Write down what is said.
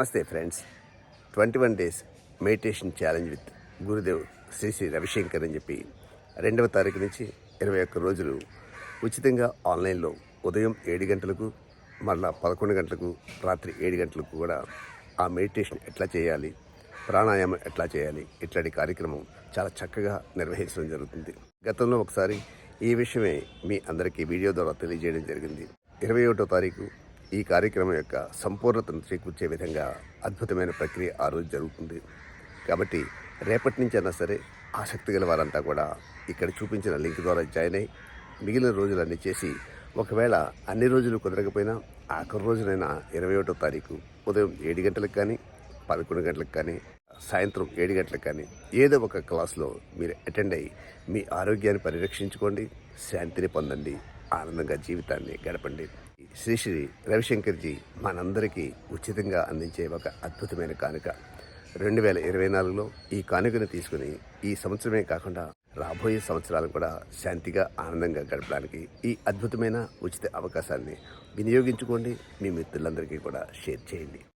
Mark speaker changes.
Speaker 1: నమస్తే friends. Twenty one days meditation challenge with Gurudev Shri Shri Ravishankar అని చెప్పి రెండవ తారీఖు నుంచి ఇరవై ఒక్క రోజులు ఉచితంగా ఆన్లైన్లో ఉదయం ఏడు గంటలకు మళ్ళా పదకొండు గంటలకు రాత్రి ఏడు గంటలకు కూడా ఆ మెడిటేషన్ ఎట్లా చేయాలి ప్రాణాయామం ఎట్లా చేయాలి ఇట్లాంటి కార్యక్రమం చాలా చక్కగా నిర్వహించడం జరుగుతుంది. గతంలో ఒకసారి ఈ విషయమే మీ అందరికీ వీడియో ద్వారా తెలియజేయడం జరిగింది. ఇరవై ఒకటో తారీఖు ఈ కార్యక్రమం యొక్క సంపూర్ణతను చేకూర్చే విధంగా అద్భుతమైన ప్రక్రియ ఆ రోజు జరుగుతుంది. కాబట్టి రేపటి నుంచి అయినా సరే ఆసక్తి గల వారంతా కూడా ఇక్కడ చూపించిన లింక్ ద్వారా జాయిన్ అయ్యి మిగిలిన రోజులన్నీ చేసి ఒకవేళ అన్ని రోజులు కుదరకపోయినా ఆఖరి రోజునైనా ఇరవై ఒకటో తారీఖు ఉదయం ఏడు గంటలకు కానీ పదకొండు గంటలకు కానీ సాయంత్రం ఏడు గంటలకు కానీ ఏదో ఒక క్లాస్లో మీరు అటెండ్ అయ్యి మీ ఆరోగ్యాన్ని పరిరక్షించుకోండి శాంతిని పొందండి. ఆనందంగా జీవితాన్ని గడపండి. శ్రీ శ్రీ రవిశంకర్జీ మనందరికీ ఉచితంగా అందించే ఒక అద్భుతమైన కానుక. రెండు వేల ఇరవై నాలుగులో ఈ కానుకను తీసుకుని ఈ సంవత్సరమే కాకుండా రాబోయే సంవత్సరాలు కూడా శాంతిగా ఆనందంగా గడపడానికి ఈ అద్భుతమైన ఉచిత అవకాశాన్ని వినియోగించుకోండి. మీ మిత్రులందరికీ కూడా షేర్ చేయండి.